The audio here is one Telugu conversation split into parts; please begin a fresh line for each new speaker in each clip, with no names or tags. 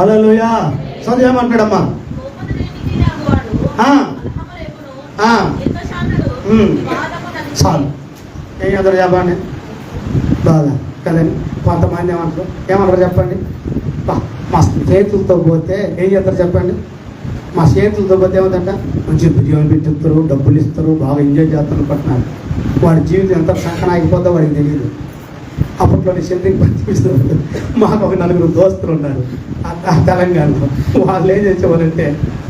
హలోయా చదివేమంటాడమ్మా. చాలు. ఏం ఎదురు చెప్పండి బాగా కదండి కొంతమంది ఏమంటారు ఏమంటారు చెప్పండి? మా చేతులతో పోతే ఏం చేస్తారు చెప్పండి? మా చేతులతో పోతే ఏమందంట మంచి బిర్యానీ పెట్టిస్తారు డబ్బులు ఇస్తారు బాగా ఎంజాయ్ చేస్తారు అనుకుంటున్నారు. వాడి జీవితం ఎంత సంకన అయిపోతుందో వాడికి తెలియదు అప్పట్లో సెంట్రింగ్ పనిపిస్తుంది మాకు ఒక నలుగురు దోస్తులు ఉన్నారు. తెలంగాణలో. వాళ్ళు ఏం చేసేవారంటే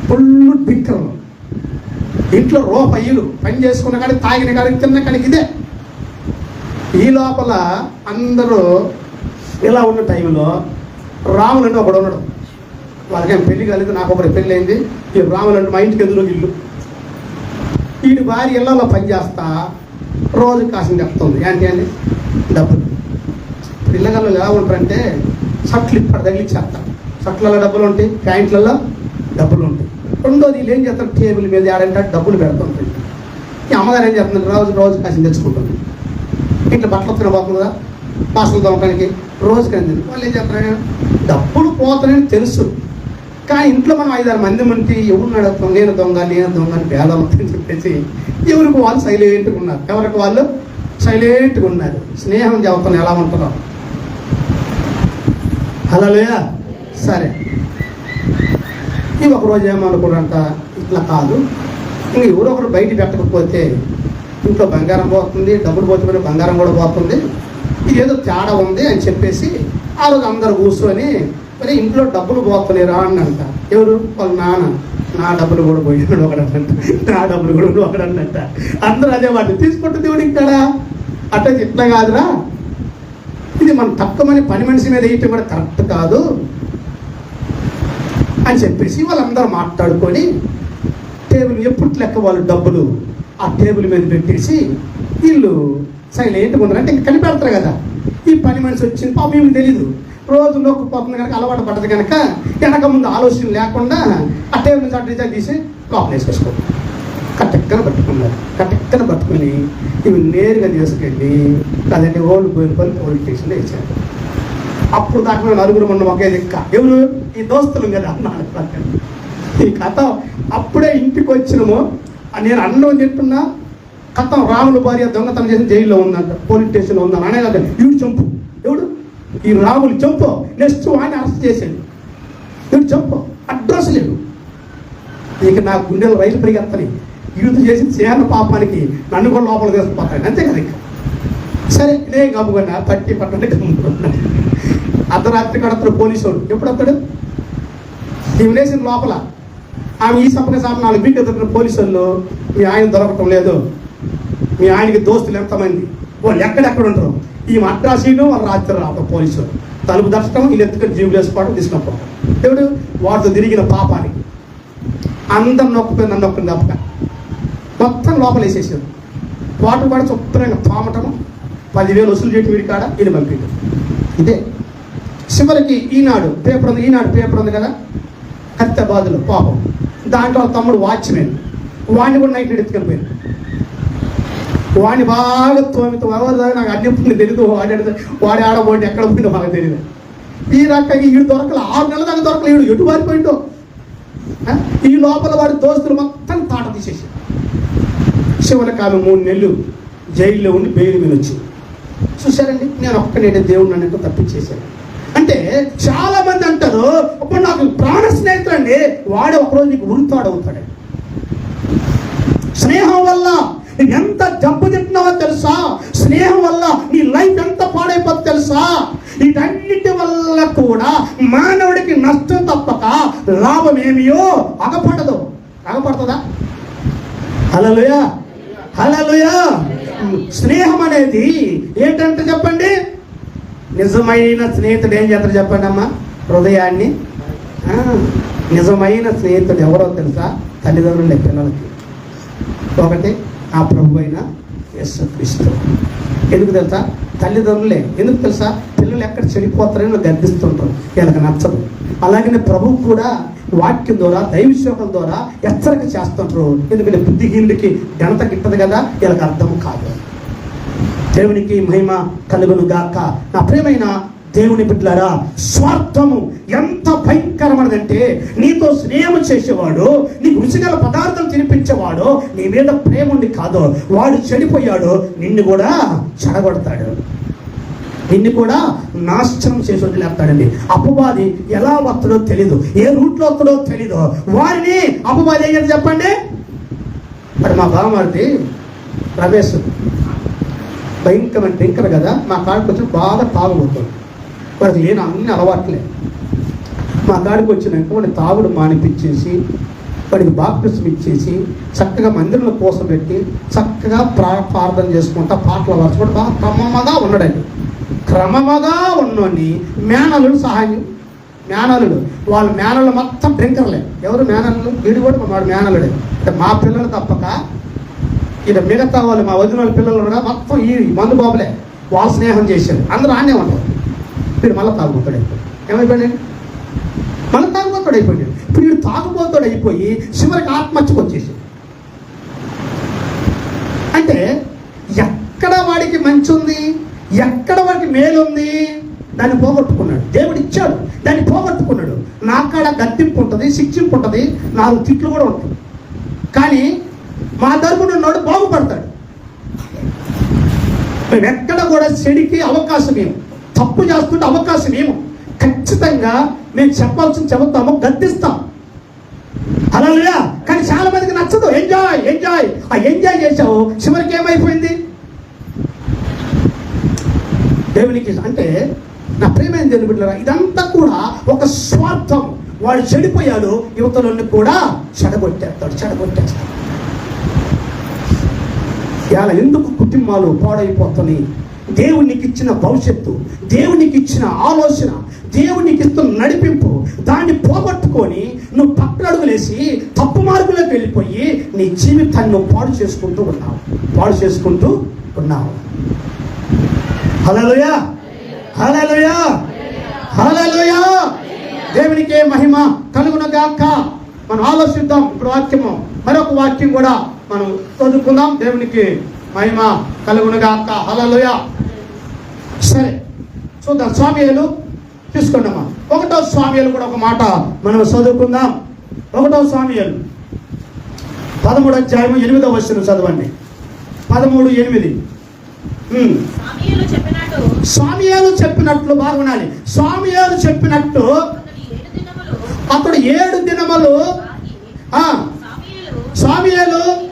ఫుల్ టిక్కర్లు. ఇంట్లో రూపాయలు పని చేసుకున్న కానీ తాగిన కానీ తిన్న కానీ ఇదే. ఈ లోపల అందరూ ఇలా ఉన్న టైంలో రాములు అంటే ఒకడు ఉన్నాడు. వాళ్ళకేం పెళ్ళి కాలేదు నాకు ఒకటి పెళ్ళి అయింది. ఈ రాములు అంటే మా ఇంటికి ఎదురు ఇల్లు? వీడి భార్య ఇళ్ళలో పని చేస్తా రోజు కాసిన చెప్తుంది ఏంటి అని డబ్బులు. ఇప్పుడు ఎలా ఉంటారంటే షట్లు ఇప్పుడు తగిలిచ్చేస్తారు షర్ట్లలో డబ్బులు ఉంటాయి ప్యాంట్లలో డబ్బులు ఉంటాయి. రెండోది వీళ్ళు ఏం చేస్తారు? టేబుల్ మీద ఆడంటే డబ్బులు పెడుతుంటాయి ఈ అమ్మగారు ఏం చేస్తుంది రోజు రోజు కాసిన తెచ్చుకుంటుంది. ఇంట్లో బట్టలు తినబోకుండా పాసలు తవ్వడానికి రోజు కంది వాళ్ళు ఏం చెప్తారు డబ్బులు పోతానని తెలుసు. కానీ ఇంట్లో మనం ఐదారు మంది మంది ఎవరు దొంగ నేను దొంగ నేను దొంగ అని భేదాలు అని చెప్పేసి ఎవరికి వాళ్ళు సైలెంట్గా ఉన్నారు. ఎవరికి వాళ్ళు సైలెంట్గా ఉన్నారు? స్నేహం చెబుతాను ఎలా ఉంటారో అలా లేదా సరే. ఈ ఒకరోజు ఏమనుకున్నంత ఇట్లా కాదు. ఇంక ఎవరో ఒకరు బయట పెట్టకపోతే ఇంట్లో బంగారం పోతుంది డబ్బులు పోతే బంగారం కూడా పోతుంది. ఏదో తేడా ఉంది అని చెప్పేసి ఆ రోజు అందరు కూర్చొని మరి ఇంట్లో డబ్బులు పోతలేరా? అన్నంట. అని అంట ఎవరు? వాళ్ళ నాన్న. నా డబ్బులు కూడా పోయినాడు ఒకడంట నా డబ్బులు కూడా ఒకడంట అందరూ అదే వాటిని తీసుకుంటే దేవుడు ఇక్కడ అట్లా ఇట్లా కాదురా. ఇది మనం తక్కువని పని మనిషి మీద వేయటం కూడా కరెక్ట్ కాదు. అని చెప్పేసి వాళ్ళందరూ మాట్లాడుకొని టేబుల్ ఎప్పుడు లెక్క వాళ్ళు డబ్బులు ఆ టేబుల్ మీద పెట్టేసి వీళ్ళు సైలెంట్గా ఉన్నారు. అంటే ఇంకా కనిపెడతారు కదా. ఈ పని మనిషి వచ్చింది పాపం ఏమి తెలీదు. రోజు నొక్కుపోతుంది కనుక అలవాటు పడ్డది కనుక వెనక ముందు ఆలోచన లేకుండా ఆ టేబుల్ నుంచి అటు తీసి లోపల వేసేసుకోండి కట్టెక్కన పట్టుకున్నారు కట్టెక్కన పట్టుకుని ఇవి నేరుగా తీసుకెళ్ళి అదంటే ఓల్డ్ బోయినపల్లి పోలీస్ స్టేషన్లో వేసారు అప్పుడు దాకా మేము నలుగురు మొన్న ఒకే దిక్క ఎవరు? ఈ దోస్తులు కదా. అన్నాడు ఈ కథ అప్పుడే ఇంటికి వచ్చినము. నేను అన్నం తింటున్నా. కథం రాముల భార్య దొంగతనం చేసిన జైల్లో ఉందంట. పోలీస్ స్టేషన్లో ఉందని అనే కదా. వీడు చంపు. ఎవడు? ఈ రాములు చంపు. నెక్స్ట్ వాడిని అరెస్ట్ చేసాడు వీడు చంపు. అడ్రస్ లేడు ఇక నా గుండెలు రైలు పరిగెత్తని యూత్ చేసి చేయాల పాపానికి నన్ను కూడా లోపల తీసుకుపోతాడు. అంతే కదా ఇక. సరే ఇదే గమ్ముకున్నా పట్టి పట్టండి గమ్ముకున్నా అర్ధరాత్రి కడతాడు పోలీసు వాడు ఎప్పుడు వస్తాడు ఈమె వేసిన లోపల. ఆమె ఈ సపక సాప నాలుగు బీక్ ఎదుర్కొన్న పోలీసులు మీ ఆయన దొరకటం లేదు. మీ ఆయనకి దోస్తులు ఎంతమంది? వాళ్ళు ఎక్కడెక్కడ ఉంటారు? ఈ అడ్రాసీను వాళ్ళు రాత్రి రావటం పోలీసులు తలుపు దర్శనం వీళ్ళు ఎత్తుకొని జీవులు వేసుకోవడం తీసుకున్నప్పుడు. దేవుడు వాటితో తిరిగిన పాపానికి అందరు నొక్కుపోయి నన్ను నొక్కని తప్పక. మొత్తం లోపల వేసేసారు వాటర్ కూడా శుభ్రంగా పామటం పదివేలు వసూలు చేయటం వీడి కాడ వీళ్ళు పంపిండు. ఇదే. చివరికి ఈనాడు పేపర్ ఉంది ఈనాడు పేపర్ ఉంది కదా? కత్తెబాదులు పాపం. దాంట్లో తమ్ముడు వాచ్మెన్. వాడిని కూడా నైట్ ఎత్తుకెళ్ళిపోయింది వాడిని బాగా తోమితో ఎవరు దాకా నాకు అన్ని పుణ్యం తెలియదు వాడి వాడి ఆడబోటి ఎక్కడ పోయిందో మాకు తెలియదు ఈ రకంగా ఈడు దొరకలే. ఆరు నెలల దాకా దొరకలే ఈడు. ఎటు పారిపోయిండో? ఈ లోపల వాడి దోస్తులు మొత్తం తాట తీసేసి చివరికి ఆమె మూడు నెలలు జైల్లో ఉండి బెయిల్ మీద వచ్చింది చూశారండి? నేను ఒక్కనేటే దేవుడు నన్ను తప్పించేశాను. అంటే చాలా మంది అంటారు అప్పుడు నాకు ప్రాణ స్నేహితుడు అండి వాడు ఒకరోజు నీకు ఉరుతాడు అవుతాడు స్నేహం వల్ల నీకు ఎంత జబ్బు తింటున్నావో తెలుసా? స్నేహం వల్ల నీ లైఫ్ ఎంత పాడైపోతుంది తెలుసా? వీటన్నిటి వల్ల కూడా మానవుడికి నష్టం తప్పక లాభం ఏమియో అగపడదు. అగపడుతుందా? హలోయా హలోయా స్నేహం అనేది ఏంటంటే చెప్పండి? నిజమైన స్నేహితుడు ఏం చేస్తారు చెప్పండి అమ్మా హృదయాన్ని నిజమైన స్నేహితుడు ఎవరో తెలుసా? తల్లిదండ్రుల పిల్లలకి. ఒకటి ఆ ప్రభు అయిన యేసుక్రీస్తు. ఎందుకు తెలుసా? తల్లిదండ్రులే. ఎందుకు తెలుసా? పిల్లలు ఎక్కడ చెడిపోతారని గర్దిస్తుంటారు వీళ్ళకి నచ్చదు. అలాగనే ప్రభు కూడా వాక్యం ద్వారా దైవశోకం ద్వారా హెచ్చరిక చేస్తుంటారు. ఎందుకంటే బుద్ధిహీనుడికి ఘనత గిట్టదు కదా. వీళ్ళకి అర్థం కాదు. దేవునికి మహిమ కలుగును గాక నా ప్రియమైన దేవుని బిడ్డలారా స్వార్థము ఎంత భయంకరమైనదంటే నీతో స్నేహం చేసేవాడు నీకు రుచిగల పదార్థం తినిపించేవాడు నీ మీద ప్రేమ ఉండి కాదు. వాడు చెడిపోయాడు నిన్ను కూడా చెడగొడతాడు. నిన్ను కూడా నాశనం చేసి వదిలేస్తాడండి అపవాది ఎలా వస్తాడో తెలీదు. ఏ రూట్లో వస్తాడో తెలీదు. వారిని అపవాది ఏం చెప్పండి? మరి మా బావమారిది రమేష్ భయంకరమైన డ్రింకర్ కదా మా కాడికి వచ్చిన బాగా తాగుబోతుంది వాడికి లేని అన్ని అలవాట్లే. మా కాడికి వచ్చినాక వాడిని తాగుడు మానిపించేసి వాడికి బాప్టిజం ఇచ్చేసి చక్కగా మందిరంలో కోసం పెట్టి చక్కగా ప్రా ప్రార్థన చేసుకుంటా పాటలు పరచుకుంటూ బాగా క్రమముగా ఉన్నాడండి. క్రమముగా ఉన్నోని మేనలుడు సహాయం మేనలుడు వాళ్ళ మేనలు మొత్తం డ్రింకర్లే ఎవరు మేనలు వీడు కూడా వాడు మేనలుడే అంటే మా పిల్లలు తప్పక ఈయన మిగతా వాళ్ళు మా వదిన వాళ్ళ పిల్లలు కూడా మొత్తం ఈ మందు బాబులే వాళ్ళ స్నేహం చేశారు. అందరూ ఆనే ఉంటారు. వీడు మళ్ళీ తాగుబోతాడు అయిపోయి ఏమైపోయాడు? మళ్ళీ తాగుబోతాడు అయిపోయాడు. ఇప్పుడు వీడు తాగుబోతాడు అయిపోయి చివరికి ఆత్మహత్యకు వచ్చేసి అంటే ఎక్కడ వాడికి మంచి ఉంది? ఎక్కడ వాడికి మేలు ఉంది? దాన్ని పోగొట్టుకున్నాడు. దేవుడు ఇచ్చాడు. దాన్ని పోగొట్టుకున్నాడు. నా కాడ గద్దింపు ఉంటుంది శిక్షింపు ఉంటుంది నాలుగు తిట్లు కూడా ఉంటుంది కానీ మా తరపున ఉన్నాడు బాగుపడతాడు. మేము ఎక్కడ కూడా చెడికి అవకాశం ఏమి తప్పు చేస్తుంటే అవకాశం ఏము ఖచ్చితంగా మేము చెప్పాల్సిన చెబుతాము గద్దిస్తాం. అలా కానీ చాలా మందికి నచ్చదు. ఎంజాయ్ ఎంజాయ్ ఆ ఎంజాయ్ చేసావు చివరికి ఏమైపోయింది? దేవునికి అంటే నా ప్రేమైన దేవుని ఇదంతా కూడా ఒక స్వార్థం. వాడు చెడిపోయాడు యువతలన్నీ కూడా చెడగొట్టేస్తాడు చెడగొట్టేస్తాడు. ఇలా ఎందుకు కుటుంబాలు పాడైపోతున్నాయి? దేవునికి ఇచ్చిన భవిష్యత్తు దేవునికి ఇచ్చిన ఆలోచన దేవునికి ఇస్తున్న నడిపింపు దాన్ని పోగొట్టుకొని నువ్వు పక్కన అడుగులేసి తప్పు మార్గంలోకి వెళ్ళిపోయి నీ జీవితాన్ని నువ్వు పాడు చేసుకుంటూ ఉన్నావు. పాడు చేసుకుంటూ ఉన్నావు. హలోయా హలోయా హలోయా దేవునికి మహిమ కలుగునగాక. మనం ఆలోచిద్దాం ఇప్పుడు వాక్యము. మరొక వాక్యం కూడా మనం చదువుకుందాం. దేవునికి మహిమ కలుగునగాక. హలోయ సరే చూద్దాం. స్వామియలు తీసుకున్నామా ఒకటో స్వామియలు కూడా ఒక మాట మనం చదువుకుందాం. ఒకటో స్వామియలు. పదమూడు అధ్యాయం ఎనిమిదో వచ్చిన చదవండి. పదమూడు ఎనిమిది. స్వామియాలు చెప్పినట్లు బాగుండాలి. స్వామియాలు చెప్పినట్టు
అతడు ఏడు దినములు
స్వామియాలు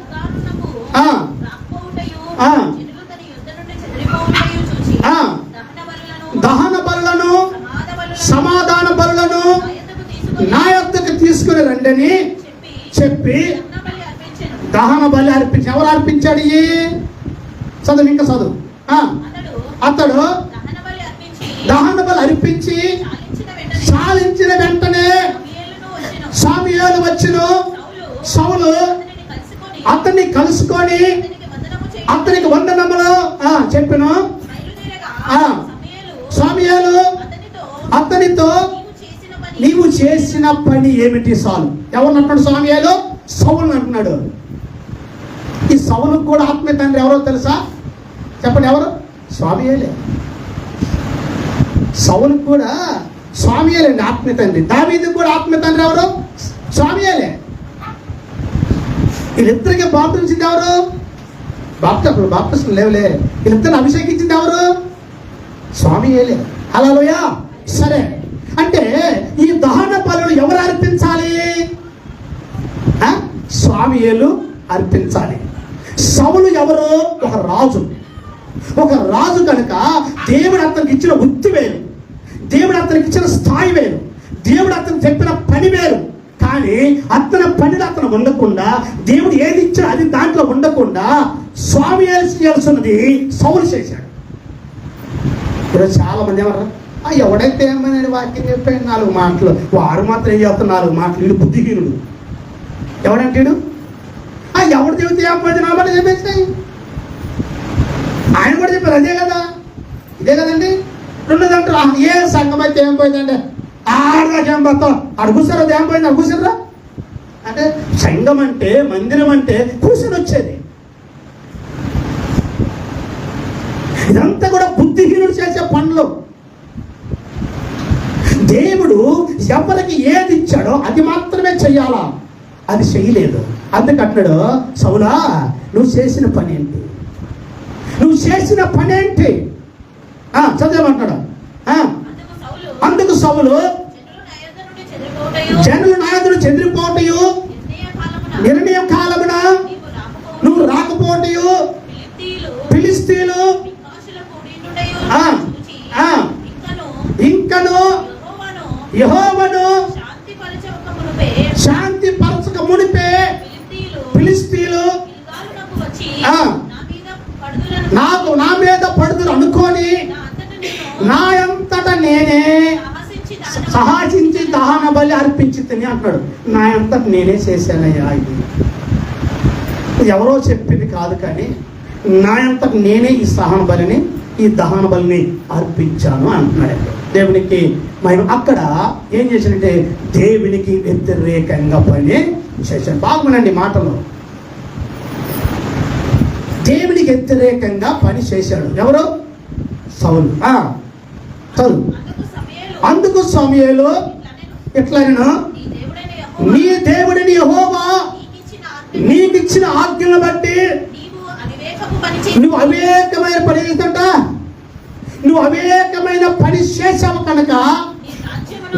దహన బలులను
సమాధాన బలులను
నా యొద్దకు తీసుకొని
నా యొద్దకు తీసుకుని రండని
చెప్పి దహన బలి
అర్పించి ఎవరు అర్పించాడు చదువు ఇంకా చదువు.
అతడు దహన బలి అర్పించి చాలించిన వెంటనే.
సామియాలు వచ్చును.
సౌలు కలుసుకొని
అతన్ని కలుసుకొని
అతనికి వందనము చేయుటకు
వందనములు ఆ, స్వామియాలు
అతనితో నీవు చేసిన పని
ఏమిటి సాలు? ఎవరు అంటున్నాడు స్వామియాలు సౌలు అంటున్నాడు. ఈ సౌలుకు కూడా ఆత్మీయ తండ్రి ఎవరో తెలుసా? చెప్పండి ఎవరు? స్వామియాలే సౌలుకు కూడా స్వామియాలండి ఆత్మీయ తండ్రి. దావీది కూడా ఆత్మీయ తండ్రి ఎవరు? స్వామియాలే వీళ్ళిద్దరికి బాప్తించింది ఎవరు? బాప్తప్పుడు బాప్తిస్తుంది లేవులే. వీళ్ళిద్దరిని అభిషేకించింది ఎవరు? స్వామి ఏలే. హలోయా సరే. అంటే ఈ దహన పనులు ఎవరు అర్పించాలి? ఆ? స్వామి ఏలు అర్పించాలి. సవులు ఎవరు? ఒక రాజు. ఒక రాజు కనుక దేవుడు అతనికి ఇచ్చిన వృత్తి వేరు. దేవుడు అతనికి ఇచ్చిన స్థాయి వేరు. దేవుడు అతనికి చెప్పిన పని వేరు. కానీ అతని పనిలో అతను ఉండకుండా దేవుడు ఏది ఇచ్చినా అది దాంట్లో ఉండకుండా స్వామి చేయాల్సినది సౌలు చేశాడు. ఈరోజు చాలా మంది ఏమన్నారు "ఆ, ఎవడైతే ఏమైనా వాక్యం చెప్పాడు? నాలుగు మాటలు. వారు మాత్రం ఏం చేస్తారు నాలుగు మాటలు. వీడు బుద్ధిహీనుడు. ఎవడంటాడు? ఆ ఎవడు చెబితే ఏమైంది నా మాట చెప్పేసాయి ఆయన కూడా చెప్పారు అదే కదా? ఇదే కదండి? రెండోదంటారు "ఆ, ఏ సంఘం అయితే ఏం పోయిందండి ఆడదాకా పోతాం అడుగుసారు అది ఏం పోయింది? అడుగుసారా అంటే సంఘం అంటే మందిరం అంటే కూర్చొని వచ్చేది. ఇదంతా కూడా బుద్ధిహీనుడు చేసే పనులు. దేవుడు ఎవరికి ఏది చెప్పాడో అది మాత్రమే చెయ్యాలా? అది చెయ్యలేదు. అందుకంటున్నాడు సౌలా నువ్వు చేసిన పని ఏంటి? నువ్వు చేసిన పని ఏంటి? ఆ, చదివేమంటాడు ఆ,
అందుకు సౌలు.
అందుకు సౌలు
జనులు
నాయకుడు చెదిరిపోటయు
నిర్ణయ కాలమున
నువ్వు రాకపోటయు ఫిలిస్తీన్లు.
ఇంకను యెహోవాను
శాంతి పరచక మునిపే ఫిలిస్తీన్లు నాకు నా మీద పడుదురు అనుకొని
నా అంతట నేను సహాసించి
దహన బలి అర్పించి తిని అంటాడు నా అంతట నేనే చేశానయ్యా ఇది. ఎవరో చెప్పింది కాదు కానీ నా అంతట నేనే ఈ సహన బలిని ఈ దహన బలిని అర్పించాను అంటున్నాడు. దేవునికి మేము అక్కడ ఏం చేశాడంటే దేవునికి వ్యతిరేకంగా పని చేశాడు. బాగునండి మాటలు. దేవునికి వ్యతిరేకంగా పని చేశాడు. ఎవరు? సౌలు. సౌలు.
అందుకు సమయలు
ఎట్లయినా?
నీ
నీ దేవుడిని యహోవా
నీకిచ్చిన
ఆజ్ఞలను బట్టి నువ్వు అవేకమైన పని చేస్తుంట నువ్వు అవేకమైన పని చేసావు కనుక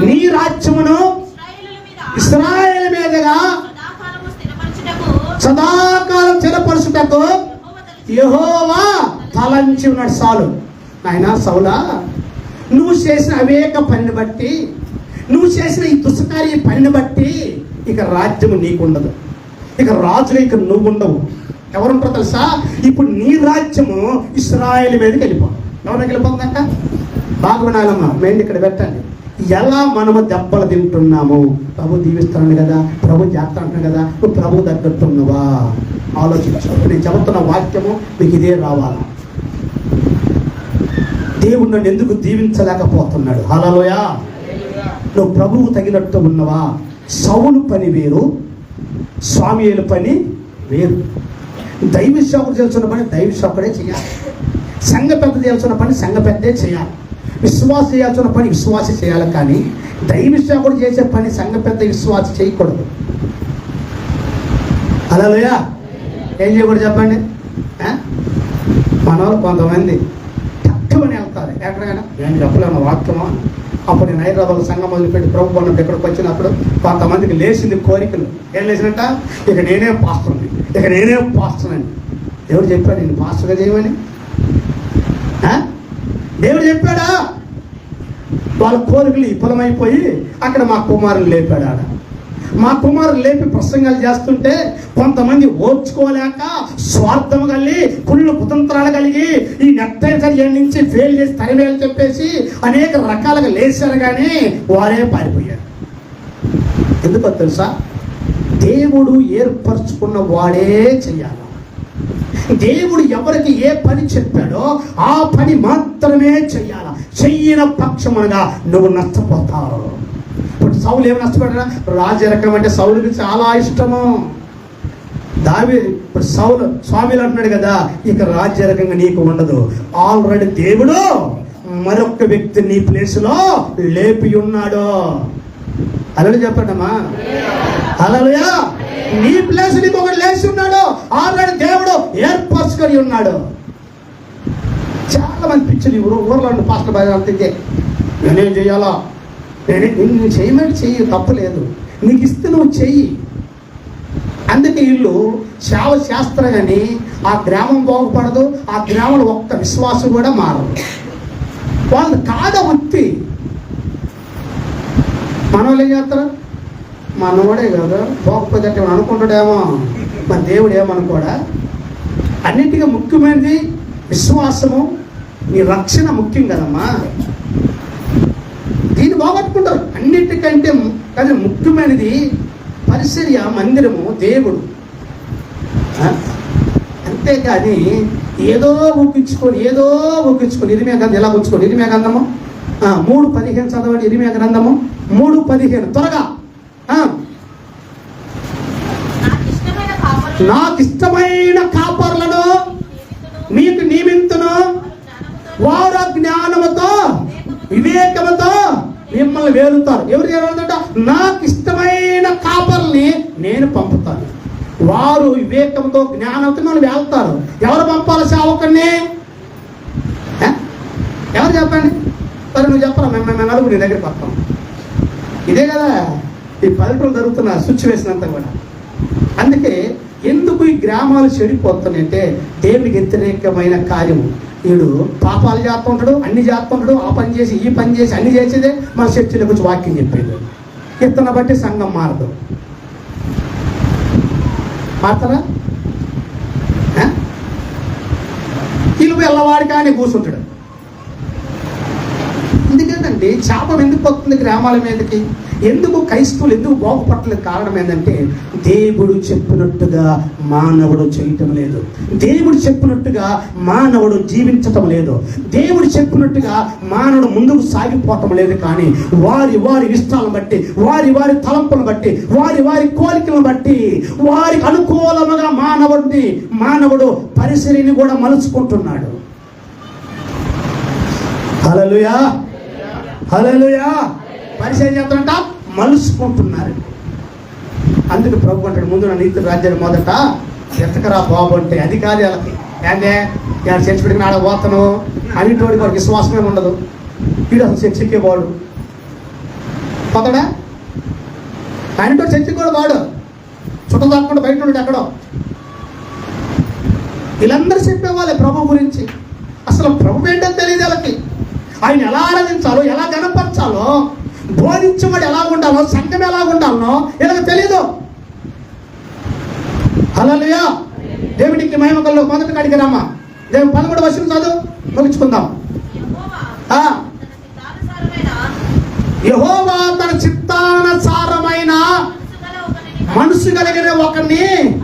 నీ రాజ్యమును
నీ
మీదగా
ఇస్రాయేల్ మీదుగా
సదాకాలము స్థిరపరచుటకు
సదాకాలం
తలంచి
ఉన్నాడు. సాలు. ఆయన సౌలా నువ్వు చేసిన అవేక పనిని బట్టి నువ్వు చేసిన ఈ దుష్కార్య పనిని బట్టి ఇక రాజ్యము నీకుండదు. ఇక రాజులు ఇక నువ్వు ఉండవు ఎవరుంటారో తెలుసా? ఇప్పుడు నీ రాజ్యము ఇస్రాయల్ మీదకి వెళ్ళిపో ఎవరికి వెళ్ళిపోతుందంట? బాగా మేము ఇక్కడ పెట్టండి. ఎలా మనము దెబ్బలు తింటున్నాము? ప్రభు దీవిస్తున్నాడు కదా ప్రభు చేస్తా అంటున్నాడు కదా నువ్వు ప్రభు తగ్గట్టున్నావా ఆలోచించు. నేను చెబుతున్న వాక్యము మీకు ఇదే రావాలా. దేవుడు నన్ను ఎందుకు దీవించలేకపోతున్నాడు? హలోయా నువ్వు ప్రభువు తగినట్టు ఉన్నవా? సౌలు పని వేరు స్వామియుల పని వేరు. దైవ సేవకుడు చేయాల్సిన పని దైవ సేవకుడే చేయాలి. సంఘ పెద్ద చేయాల్సిన పని సంఘ పెద్దే చేయాలి. విశ్వాస చేయాల్సిన పని విశ్వాస చేయాలి కానీ దైవ సేవకుడు చేసే పని సంఘ పెద్ద విశ్వాస చేయకూడదు. అలా ఏం చేయకూడదు చెప్పండి? ఆ? మన కొంతమంది తక్కువని వెళ్తారు. ఎక్కడికైనా? నేను చెప్పలేను వాక్యమా? అప్పుడు నేను హైదరాబాద్ సంఘం మొదలుపెట్టి ప్రభు ఉన్నప్పుడు ఇక్కడికి వచ్చినప్పుడు కొంతమందికి లేచింది కోరికలు. ఏం లేచినట్ట? ఇక నేనే పాస్టర్ని ఇక నేనే పాస్తున్నాను దేవుడు చెప్పాడు నేను పాస్టర్గా చేయమని? దేవుడు చెప్పాడా? వాళ్ళ కోరికలు విఫలమైపోయి అక్కడ మా కుమారుని లేపాడు ఆడ మా కుమారులు లేపి ప్రసంగాలు చేస్తుంటే కొంతమంది ఓర్చుకోలేక స్వార్థం కలిగి కుళ్ళు కుతంత్రాలు కలిగి ఈ నెట్టేసరి నుంచి ఫెయిల్ చేసి తరిమేలు చెప్పేసి అనేక రకాలుగా లేచారు కానీ వారే పారిపోయారు. ఎందుకో తెలుసా? దేవుడు ఏర్పరచుకున్న వాడే చెయ్యాలి దేవుడు ఎవరికి ఏ పని చెప్పాడో ఆ పని మాత్రమే చెయ్యాల చెయ్యన పక్షమునగా నువ్వు నష్టపోతావు. సౌలు ఏమి నష్టపడ్డా రాజరకం అంటే సౌలుకి చాలా ఇష్టము. దావి ఇప్పుడు సౌలు స్వామిలు అంటున్నాడు కదా ఇక రాజ్యరకంగా నీకు ఉండదు. ఆల్రెడీ దేవుడు మరొక వ్యక్తి నీ ప్లేస్లో లేపి ఉన్నాడు. అలా చెప్పండమ్మా. అలలుయా నీ ప్లేస్ నీకు ఒకటి లేచి ఉన్నాడు. ఆల్రెడీ దేవుడు ఏర్పరచుకొని ఉన్నాడు. చాలా మంది పిచ్చలు ఊరు ఊర్లో ఉండి పాస్టర్ బాగా అంతే. నేనేం చేయాలా నేను నువ్వు చేయమంటే చెయ్యి తప్పలేదు నీకు ఇస్తే నువ్వు చెయ్యి. అందుకే వీళ్ళు సేవ చేస్తారు కానీ ఆ గ్రామం బాగుపడదు ఆ గ్రామంలో ఒక్క విశ్వాసం కూడా మారదు. వాళ్ళు కాద వృత్తి. మనోళ్ళు ఏం చేస్తారు? మనవాడే కదా బాగుపోతే అనుకుంటాడేమో. మన దేవుడు ఏమనుకోడా? అన్నిటికీ ముఖ్యమైనది విశ్వాసము నీ రక్షణ ముఖ్యం కదమ్మా. పోగొట్టుకుంటారు అన్నిటికంటే కానీ ముఖ్యమైనది పరిసర్య మందిరము దేవుడు. అంతేకాని ఏదో ఒప్పించుకొని ఏదో ఒప్పించుకొని ఇరిమే గంధం ఎలా ఉంచుకొని ఇరిమే గంధము మూడు పదిహేను చదవండి. ఇరిమే గ్రంథము మూడు పదిహేను. త్వరగా.
నాకు ఇష్టమైన కాపరులను
నాకు కాపర్లను
నియమితును,
మీకు నియమింతును
వారు
వారు జ్ఞానముతో వివేకముతో మిమ్మల్ని వేలుతారు. ఎవరు ఏమంటే నాకు ఇష్టమైన కాపర్ని నేను పంపుతాను. వారు వివేకంతో జ్ఞానంతో మనం వెళ్తారు ఎవరు పంపాలి సేవకుని ఎవరు చెప్పండి? సరే నువ్వు చెప్పరా. మేము మేము నలుగురు నీ దగ్గరికి వస్తాం. ఇదే కదా ఈ పల్లెటూరు జరుగుతున్న సిచ్యువేషన్ అంతా కూడా. అందుకే ఎందుకు ఈ గ్రామాలు చెడిపోతున్నాయంటే దేవునికి వ్యతిరేకమైన కార్యము. వీడు పాపాలు చేస్తుంటాడు అన్ని చేస్తుంటాడు ఆ పని చేసి ఈ పని చేసి అన్ని చేసేదే మన చర్చిలో వచ్చి వాక్యం చెప్పేది. ఇతను బట్టి సంఘం మారదు. మారతారా? ఆ? వీళ్ళు వెళ్ళవాడు కానీ కూర్చుంటాడు. ఎందుకంటే శాపం ఎందుకు వస్తుంది గ్రామాల మీదకి? ఎందుకు క్రైస్తవులు ఎందుకు బాగుపట్టలేదు కారణం ఏంటంటే దేవుడు చెప్పినట్టుగా మానవుడు చేయటం లేదు. దేవుడు చెప్పినట్టుగా మానవుడు జీవించటం లేదు. దేవుడు చెప్పినట్టుగా మానవుడు ముందుకు సాగిపోవటం లేదు కానీ వారి వారి ఇష్టాలను బట్టి వారి వారి తలంపులను బట్టి వారి వారి కోరికలను బట్టి వారికి అనుకూలముగా మానవుడిని మానవుడు పరిసరిని కూడా మలుచుకుంటున్నాడు. హలలుయా హలలుయా పరిచయం చేస్తారంట మలుసుకుంటున్నారు. అందుకు ప్రభు అంటాడు ముందు నా నీతి రాజ్యాన్ని మొదట ఎత్తకరా బాబు అంటే అది కాదు వాళ్ళకి ఏందే? నేను చర్చి పెట్టుకుని ఆడ పోతాను? అన్నింటి వాడికి విశ్వాసమే ఉండదు. వీడు అసలు చర్చికే వాడు పోతాడా? అన్నింటి చర్చికి కూడా వాడు. చుట్ట దాక్కుండా బయట నుండి ఎక్కడో. వీళ్ళందరూ చెప్పేవాళ్ళే ప్రభు గురించి. అసలు ప్రభు ఏంటో తెలియదు వాళ్ళకి. ఆయన ఎలా ఆరాధించాలో ఎలా గణపరచాలో బోధించబడి ఎలా ఉండాలో సంఘం ఎలా ఉండాలనో వీళ్ళకి తెలీదు. హల్లెలూయా. దేవుడికి మహిమకల్లో మొదటి కాడికి రామా. దేవుడు పదమూడు వర్షం చదువు. ముగించుకుందాం.
యహోవా
ఆ,
తన చిత్తానుసారమైన
తన చిత్తానుసారమైన
మనసు
కలిగిన ఒకరిని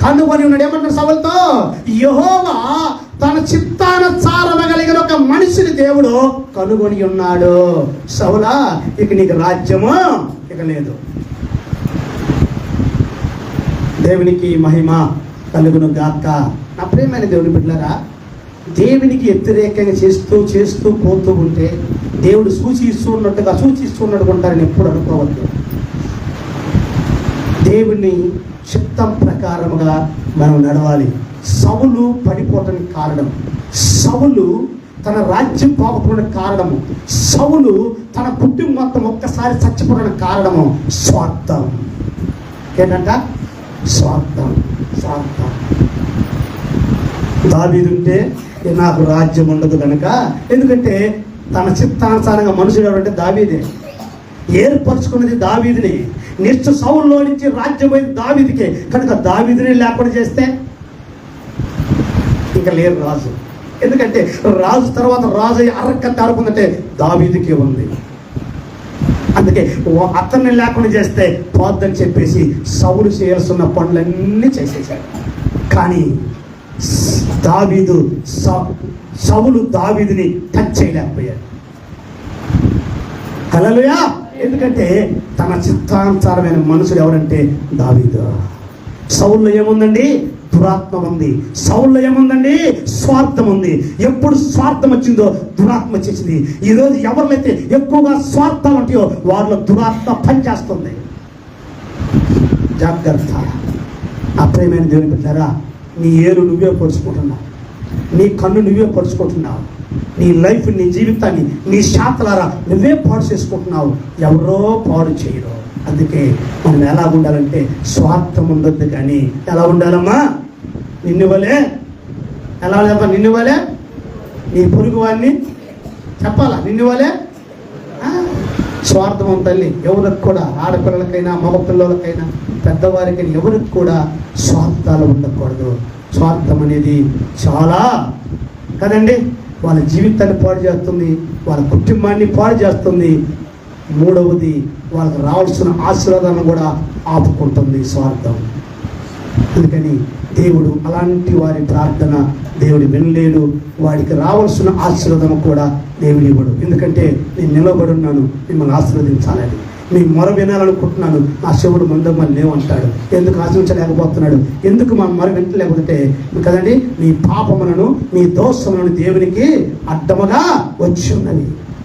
కనుగొని
ఉన్నాడు. ఏమంటారు సవాల్తో యహోవా తన చిత్తానుసారమ కలిగిన ఒక మనిషిని దేవుడు కనుగొని ఉన్నాడు. సౌలా ఇక నీకు రాజ్యము? ఇక లేదు. దేవునికి మహిమ కలుగును గాక. నా ప్రేమైన దేవుని బిడ్డలారా దేవునికి వ్యతిరేకంగా చేస్తూ చేస్తూ పోతూ ఉంటే దేవుడు సూచిస్తూ ఉన్నట్టుగా సూచిస్తూ ఉన్నట్టు ఉంటారని ఎప్పుడు అనుకోవద్దు. దేవుని చిత్తం ప్రకారముగా మనం నడవాలి. సవులు పడిపోవటానికి కారణం. సవులు తన రాజ్యం పోకపోవడానికి కారణము. సవులు తన కుటుంబం మొత్తం ఒక్కసారి చచ్చిపోవడానికి కారణము. స్వార్థం. ఏంటంట? స్వార్థం. స్వార్థం. దావీదుంటే నాకు రాజ్యం ఉండదు కనుక ఎందుకంటే తన చిత్తానుసారంగా మనుషులు ఎవరంటే దావీదే. ఏర్పరచుకున్నది దావీదిని. నిష్ఠ సౌల్లో నుంచి రాజ్యమైన దావీదికే. కనుక దావీదిని లేకుండా చేస్తే ఇంకా లేరు రాజు. ఎందుకంటే రాజు తర్వాత రాజు అయ్యి అరక్క ఆడుకుందంటే దావీదికే ఉంది. అందుకే అతన్ని లేకుండా చేస్తే పోద్దని చెప్పేసి సౌలు చేయాల్సిన పనులన్నీ చేసేసాడు కానీ దావీదు స- సౌలు టచ్ చేయలేకపోయాడు. కలలుయా ఎందుకంటే తన చిత్తానుసారమైన మనుషుడు ఎవరంటే దావీదు. సౌల్లో ఏముందండి? దురాత్మ ఉంది సౌల్లో ఏముందండి స్వార్థం ఉంది ఎప్పుడు స్వార్థం వచ్చిందో దురాత్మ చేసింది. ఈరోజు ఎవరినైతే ఎక్కువగా స్వార్థాలు ఉంటాయో వాళ్ళ దురాత్మ పనిచేస్తుంది. జాగ్రత్త. అప్రయమైన దేవుని బిడ్డారా నీ ఏరు నువ్వే పొడుచుకుంటున్నావు. నీ కన్ను నువ్వే పొడుచుకుంటున్నావు. నీ లైఫ్ నీ జీవితాన్ని నీ శాతలారా నువ్వే పాడు చేసుకుంటున్నావు. ఎవరో పాడు చేయరు. అందుకే మనం ఎలా ఉండాలంటే స్వార్థం ఉండొద్దు కానీ ఎలా ఉండాలమ్మా? నిన్ను వలే. ఎలా ఉండాలమ్మా నిన్ను వలే. నీ పొరుగు వాడిని చెప్పాలా? నిన్ను వలే. స్వార్థం తల్లి ఎవరికి కూడా ఆడపిల్లలకైనా మగ పిల్లలకైనా పెద్దవారికైనా ఎవరికి కూడా స్వార్థాలు ఉండకూడదు. స్వార్థం అనేది చాలా కదండి? వాళ్ళ జీవితాన్ని పాడు చేస్తుంది వాళ్ళ కుటుంబాన్ని పాడు చేస్తుంది మూడవది వాళ్ళకి రావాల్సిన ఆశీర్వాదాన్ని కూడా ఆపుకుంటుంది స్వార్థం. అందుకని దేవుడు అలాంటి వారి ప్రార్థన దేవుడు వినలేడు. వాడికి రావాల్సిన ఆశీర్వాదం కూడా దేవుడు ఇవ్వడు. ఎందుకంటే నేను నిలబడి ఉన్నాను మిమ్మల్ని ఆశీర్వదించాలని. మీ మొర వినాలనుకుంటున్నాను నా శివుడు ముందు మళ్ళీ లేవంటాడు ఎందుకు ఆశించలేకపోతున్నాడు ఎందుకు మన మొర వింటలేకపోతే కదండి మీ పాపములను మీ దోషములను దేవునికి అడ్డముగా వచ్చి ఉన్నవి.